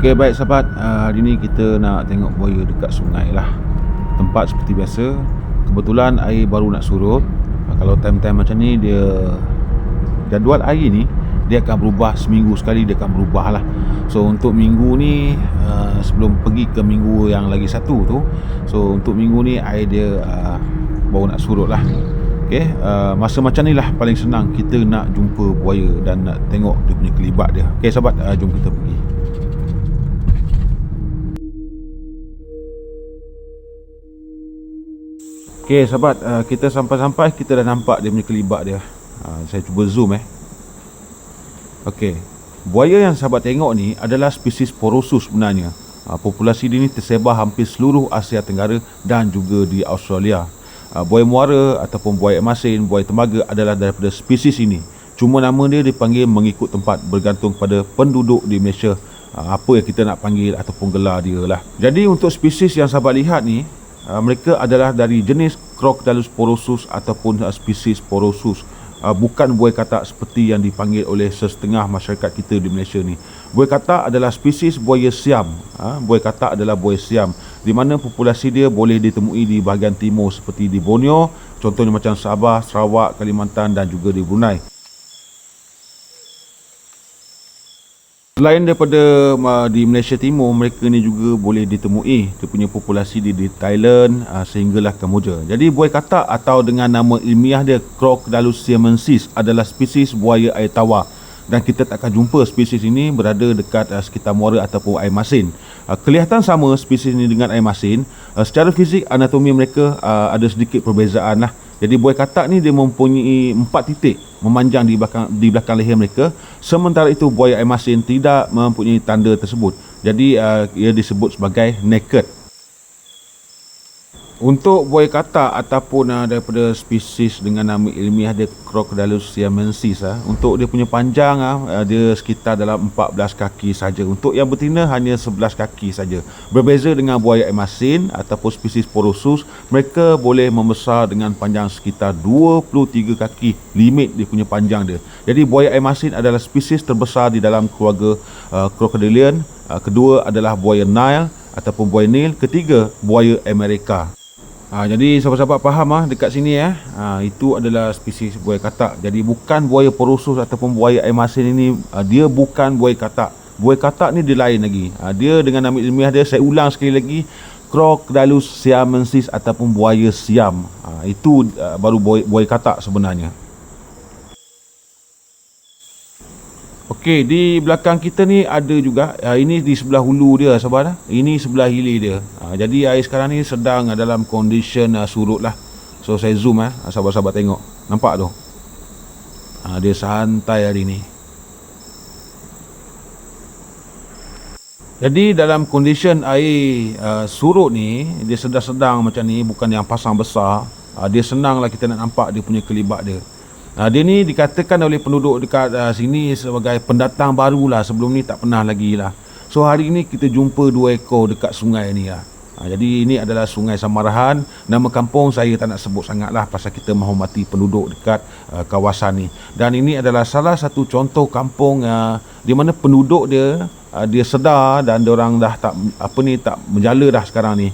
Ok baik sahabat. Uh, Hari ni kita nak tengok buaya dekat sungai lah. Tempat seperti biasa. Kebetulan air baru nak surut. Uh, Kalau time-time macam ni dia Jadual air ni Dia akan berubah seminggu sekali dia akan berubah lah. So untuk minggu ni uh, Sebelum pergi ke minggu yang lagi satu tu So untuk minggu ni air dia Baru nak surut lah. Okay, uh, masa macam ni lah paling senang kita nak jumpa buaya dan nak tengok dia punya kelibat dia. Okay sahabat, uh, jom kita pergi. Okay sahabat, uh, kita sampai-sampai kita dah nampak dia punya kelibat dia. Uh, saya cuba zoom eh. Okay, buaya yang sahabat tengok ni adalah spesies Porosus sebenarnya. Uh, populasi dia ni tersebar hampir seluruh Asia Tenggara dan juga di Australia. Uh, buaya muara ataupun buaya masin, buaya tembaga adalah daripada spesies ini. Cuma nama dia dipanggil mengikut tempat bergantung pada penduduk di Malaysia. Apa yang kita nak panggil ataupun gelar dia lah. Jadi untuk spesies yang sahabat lihat ni, Uh, mereka adalah dari jenis Crocodilus porosus ataupun uh, spesies porosus. Uh, bukan buaya katak seperti yang dipanggil oleh setengah masyarakat kita di Malaysia ni. Buaya katak adalah spesies buaya siam. Buaya katak adalah buaya siam di mana populasi dia boleh ditemui di bahagian timur seperti di Borneo contohnya macam Sabah, Sarawak, Kalimantan dan juga di Brunei Selain daripada uh, di Malaysia Timur, mereka ni juga boleh ditemui. Dia punya populasi di, di Thailand uh, sehinggalah Kamboja. Jadi buaya katak atau dengan nama ilmiah dia Crocodilus siamensis adalah spesies buaya air tawar. Dan kita tak akan jumpa spesies ini berada dekat uh, sekitar muara ataupun air masin. Uh, kelihatan sama spesies ini dengan air masin. Uh, secara fizik, anatomi mereka uh, ada sedikit perbezaan lah. Jadi buaya katak ni dia mempunyai empat titik memanjang di belakang di belakang leher mereka. Sementara itu buaya air masin tidak mempunyai tanda tersebut. Jadi uh, ia disebut sebagai naked. Untuk buaya katak ataupun uh, daripada spesies dengan nama ilmiah dia Crocodilus siamensis uh, untuk dia punya panjang uh, dia sekitar dalam 14 kaki saja. Untuk yang betina hanya 11 kaki saja. Berbeza dengan buaya air masin ataupun spesies Porosus, mereka boleh membesar dengan panjang sekitar 23 kaki limit dia punya panjang dia. Jadi buaya air masin adalah spesies terbesar di dalam keluarga uh, Crocodilian. Uh, kedua adalah buaya Nile ataupun buaya Nil. Ketiga buaya Amerika. Ha, jadi sahabat-sahabat faham ah dekat sini eh. Ha, itu adalah spesies buaya katak. Jadi bukan buaya porosus ataupun buaya air masin ini ha, dia bukan buaya katak. Buaya katak ni dia lain lagi. Ha, dia dengan nama ilmiah dia saya ulang sekali lagi Crocodilus siamensis ataupun buaya siam. Ha, itu uh, baru buaya, buaya katak sebenarnya. Okey, di belakang kita ni ada juga. Uh, ini di sebelah hulu dia, sahabat. Uh. Ini sebelah hilir dia. Uh, jadi air sekarang ni sedang dalam condition uh, surut lah. So saya zoom eh, uh, sahabat-sahabat tengok. Nampak tu? Uh, dia santai hari ni. Jadi dalam condition air uh, surut ni, dia sedang-sedang macam ni, bukan yang pasang besar. Uh, dia senang lah kita nak nampak dia punya kelibat dia. Ha, dia ni dikatakan oleh penduduk dekat uh, sini sebagai pendatang baru lah. Sebelum ni tak pernah lagi lah. So hari ni kita jumpa dua ekor dekat sungai ni lah. Ha, jadi ini adalah Sungai Samarahan. Nama kampung saya tak nak sebut sangat lah pasal kita menghormati penduduk dekat uh, kawasan ni. Dan ini adalah salah satu contoh kampung uh, di mana penduduk dia uh, dia sedar dan orang dah tak apa ni tak menjala dah sekarang ni.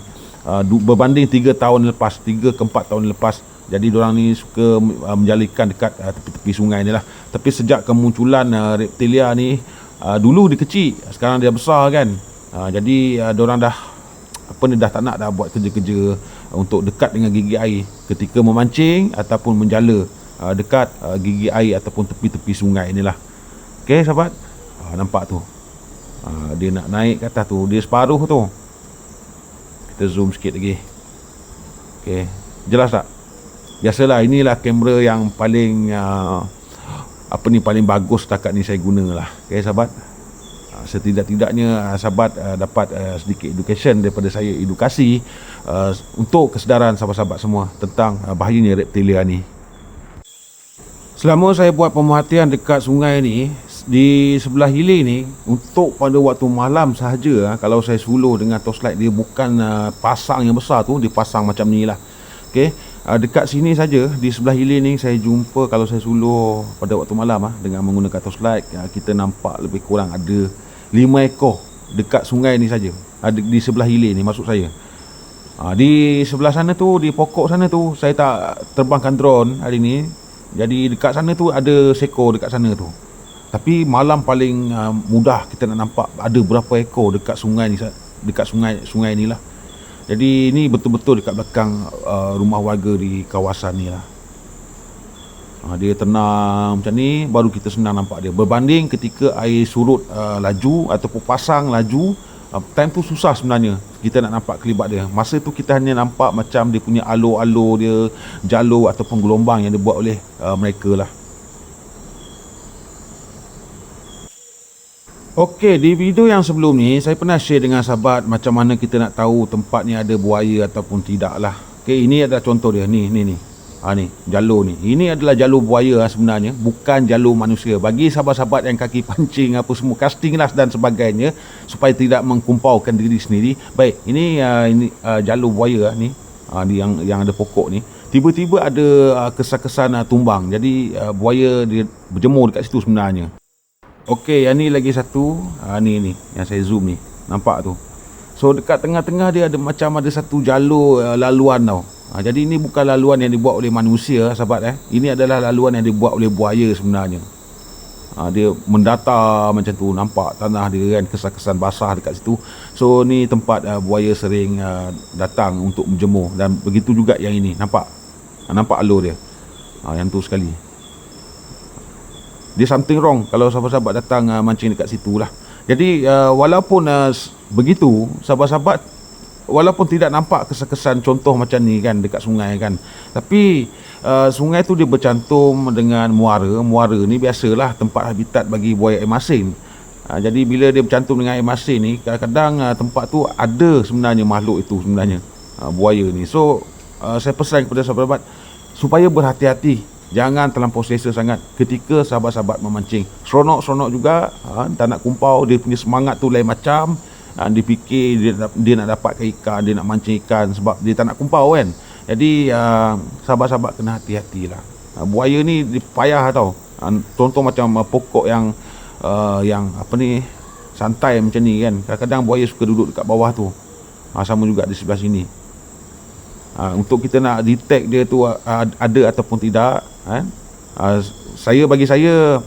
Uh, berbanding 3 tahun lepas, 3 ke 4 tahun lepas jadi orang ni suka uh, menjalikan dekat uh, tepi-tepi sungai ni lah. Tapi sejak kemunculan uh, reptilia ni uh, dulu dia kecil, sekarang dia besar kan. Uh, jadi uh, orang dah apa ni dah tak nak dah buat kerja-kerja untuk dekat dengan gigi air ketika memancing ataupun menjala uh, dekat uh, gigi air ataupun tepi-tepi sungai inilah. Okey sahabat. Uh, nampak tu. Uh, dia nak naik ke atas tu, dia separuh tu. Kita zoom sikit lagi. Okey. Jelas tak? Biasalah inilah kamera yang paling uh, apa ni paling bagus setakat ni saya guna lah. Okay sahabat. Uh, setidak-tidaknya uh, sahabat uh, dapat uh, sedikit education daripada saya edukasi uh, untuk kesedaran sahabat-sahabat semua tentang uh, bahayanya reptilia ni. Selama saya buat pemerhatian dekat sungai ni di sebelah hilir ni untuk pada waktu malam sahaja kalau saya suluh dengan torchlight dia bukan uh, pasang yang besar tu dia pasang macam ni lah. Okay uh, dekat sini saja di sebelah hilir ni saya jumpa kalau saya suluh pada waktu malam ah dengan menggunakan torchlight uh, kita nampak lebih kurang ada 5 ekor dekat sungai ni saja. Uh, di, sebelah hilir ni masuk saya. Uh, di sebelah sana tu di pokok sana tu saya tak terbangkan drone hari ni. Jadi dekat sana tu ada seko dekat sana tu. Tapi malam paling uh, mudah kita nak nampak ada berapa ekor dekat sungai ni dekat sungai sungai ni lah. Jadi ini betul-betul dekat belakang uh, rumah warga di kawasan ni lah. Ha, dia tenang macam ni baru kita senang nampak dia. Berbanding ketika air surut uh, laju ataupun pasang laju uh, time tu susah sebenarnya kita nak nampak kelibat dia. Masa tu kita hanya nampak macam dia punya alur-alur dia jalur ataupun gelombang yang dibuat oleh uh, mereka lah Okey, di video yang sebelum ni saya pernah share dengan sahabat macam mana kita nak tahu tempat ni ada buaya ataupun tidak lah. Okey, ini ada contoh dia. Ni, ni, ni. Ha ni, jalur ni. Ini adalah jalur buaya lah sebenarnya, bukan jalur manusia. Bagi sahabat-sahabat yang kaki pancing apa semua, casting lah dan sebagainya supaya tidak mengkumpaukan diri sendiri. Baik, ini uh, ini uh, jalur buaya lah, ni. Ha, ni yang yang ada pokok ni. Tiba-tiba ada uh, kesan-kesan uh, tumbang. Jadi uh, buaya dia berjemur dekat situ sebenarnya. Okey, yang ni lagi satu. Ha, ni ni yang saya zoom ni. Nampak tu. So dekat tengah-tengah dia ada macam ada satu jalur uh, laluan tau. Ha, jadi ini bukan laluan yang dibuat oleh manusia sahabat eh. Ini adalah laluan yang dibuat oleh buaya sebenarnya. Ha, dia mendata macam tu nampak tanah dia kan kesan-kesan basah dekat situ. So ni tempat uh, buaya sering uh, datang untuk menjemur dan begitu juga yang ini nampak. Ha, nampak alur dia. Ha, yang tu sekali dia something wrong. Kalau sahabat-sahabat datang uh, mancing dekat situ lah. Jadi uh, walaupun uh, begitu sahabat-sahabat walaupun tidak nampak kesan-kesan contoh macam ni kan dekat sungai kan. Tapi uh, sungai tu dia bercantum dengan muara. Muara ni biasalah tempat habitat bagi buaya air masin. Uh, jadi bila dia bercantum dengan air masin ni kadang-kadang uh, tempat tu ada sebenarnya makhluk itu sebenarnya uh, buaya ni. So uh, saya pesan kepada sahabat-sahabat supaya berhati-hati Jangan terlampau selesa sangat ketika sahabat-sahabat memancing. Seronok-seronok juga, ha, tak nak kumpau, dia punya semangat tu lain macam. Ha, dia fikir dia, dia nak dapatkan ikan, dia nak mancing ikan sebab dia tak nak kumpau kan. Jadi uh, sahabat-sahabat kena hati-hati lah. Ha, buaya ni dia payah tau. Ha, contoh macam uh, pokok yang uh, yang apa ni santai macam ni kan. Kadang-kadang buaya suka duduk dekat bawah tu. Ha, sama juga di sebelah sini. Ha, untuk kita nak detect dia tu ada ataupun tidak kan uh, saya bagi saya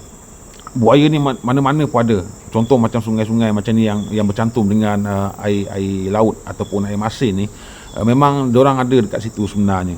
buaya ni mana-mana pun ada. Contoh macam sungai-sungai macam ni yang yang bercantum dengan uh, air air laut ataupun air masin ni uh, memang orang ada dekat situ sebenarnya.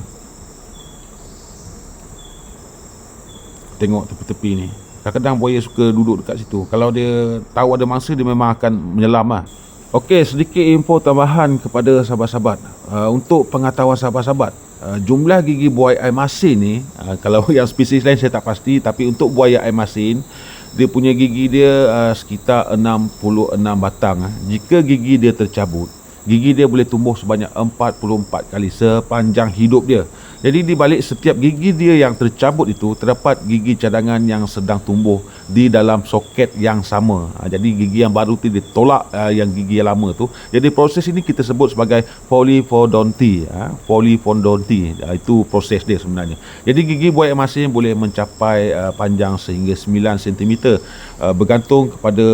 Tengok tepi-tepi ni. Kadang-kadang buaya suka duduk dekat situ. Kalau dia tahu ada mangsa dia memang akan menyelam lah Okey, sedikit info tambahan kepada sahabat-sahabat. Uh, untuk pengetahuan sahabat-sahabat, uh, jumlah gigi buaya air masin ni, uh, kalau yang spesies lain saya tak pasti, tapi untuk buaya air masin, dia punya gigi dia uh, sekitar 66 batang. Jika gigi dia tercabut, gigi dia boleh tumbuh sebanyak 44 kali sepanjang hidup dia. Jadi di balik setiap gigi dia yang tercabut itu terdapat gigi cadangan yang sedang tumbuh di dalam soket yang sama. Ha, jadi gigi yang baru itu ditolak uh, yang gigi yang lama tu. Jadi proses ini kita sebut sebagai polypodonti. Ha, polypodonti ha, itu proses dia sebenarnya. Jadi gigi buaya masin boleh mencapai panjang sehingga 9 cm bergantung kepada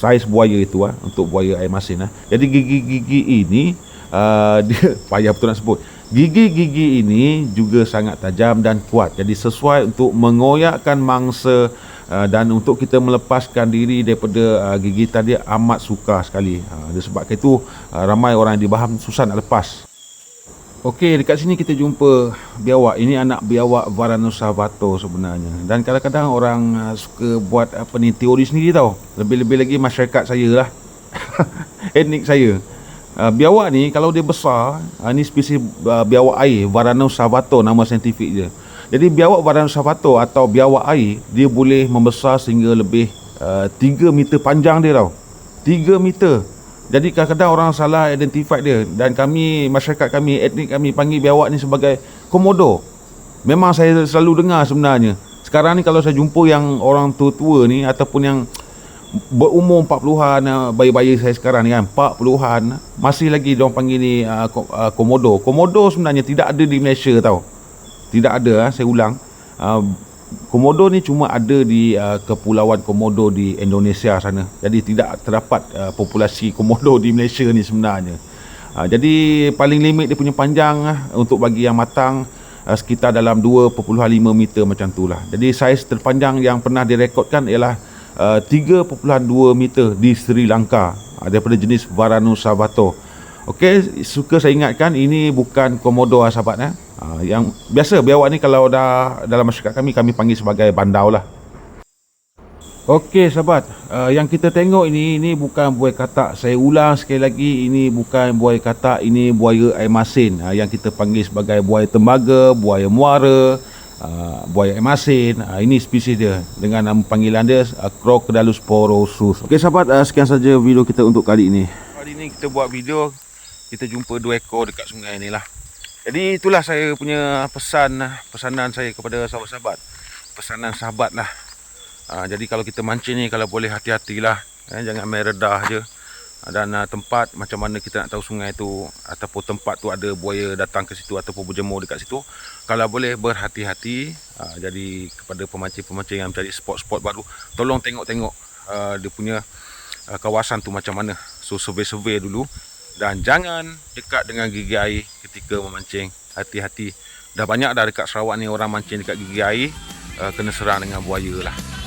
saiz buaya itu uh, untuk buaya air masin. Uh. Jadi gigi-gigi ini uh, dia payah betul nak sebut. Gigi-gigi ini juga sangat tajam dan kuat. Jadi sesuai untuk mengoyakkan mangsa uh, dan untuk kita melepaskan diri daripada uh, gigitan dia amat sukar sekali. Uh, sebab itu uh, ramai orang yang dibaham susah nak lepas. Okey, dekat sini kita jumpa biawak. Ini anak biawak Varanusa Vato sebenarnya. Dan kadang-kadang orang uh, suka buat apa ni teori sendiri tau. Lebih-lebih lagi masyarakat saya lah. Etnik saya. Uh, biawak ni kalau dia besar, uh, ni spesies uh, biawak air, Varanus savato nama saintifik dia. Jadi biawak Varanus savato atau biawak air, dia boleh membesar sehingga lebih uh, 3 meter panjang dia tau. 3 meter. Jadi kadang-kadang orang salah identify dia dan kami masyarakat kami etnik kami panggil biawak ni sebagai komodo. Memang saya selalu dengar sebenarnya. Sekarang ni kalau saya jumpa yang orang tua-tua ni ataupun yang berumur 40-an uh, bayi-bayi saya sekarang ni kan 40-an masih lagi dia orang panggil ni uh, komodo komodo sebenarnya tidak ada di Malaysia tau tidak ada saya ulang uh, komodo ni cuma ada di uh, kepulauan komodo di Indonesia sana. Jadi tidak terdapat uh, populasi komodo di Malaysia ni sebenarnya. Uh, jadi paling limit dia punya panjang uh, untuk bagi yang matang uh, sekitar dalam 2.5 meter macam tu lah. Jadi saiz terpanjang yang pernah direkodkan ialah uh, 3.2 meter di Sri Lanka uh, daripada jenis Varanus sabato. Okey, suka saya ingatkan ini bukan komodo lah sahabat eh. Uh, yang biasa biawak ni kalau dah dalam masyarakat kami kami panggil sebagai bandau lah. Okey sahabat, uh, yang kita tengok ini ini bukan buaya katak. Saya ulang sekali lagi ini bukan buaya katak, ini buaya air masin uh, yang kita panggil sebagai buaya tembaga, buaya muara, uh, buaya air masin. Uh, ini spesies dia dengan nama panggilan dia uh, Crocodylus porosus. Okey sahabat, uh, sekian saja video kita untuk kali ini. Kali ini kita buat video kita jumpa dua ekor dekat sungai ni lah. Jadi itulah saya punya pesan pesanan saya kepada sahabat-sahabat. Pesanan sahabat lah. Ha, jadi kalau kita mancing ni kalau boleh hati-hatilah. Eh, jangan main redah je. Dan uh, tempat macam mana kita nak tahu sungai tu ataupun tempat tu ada buaya datang ke situ ataupun berjemur dekat situ. Kalau boleh berhati-hati. Ha, jadi kepada pemancing-pemancing yang mencari spot-spot baru, tolong tengok-tengok uh, dia punya uh, kawasan tu macam mana. So survey-survey dulu dan jangan dekat dengan gigi air ketika memancing. Hati-hati. Dah banyak dah dekat Sarawak ni orang mancing dekat gigi air uh, kena serang dengan buaya lah.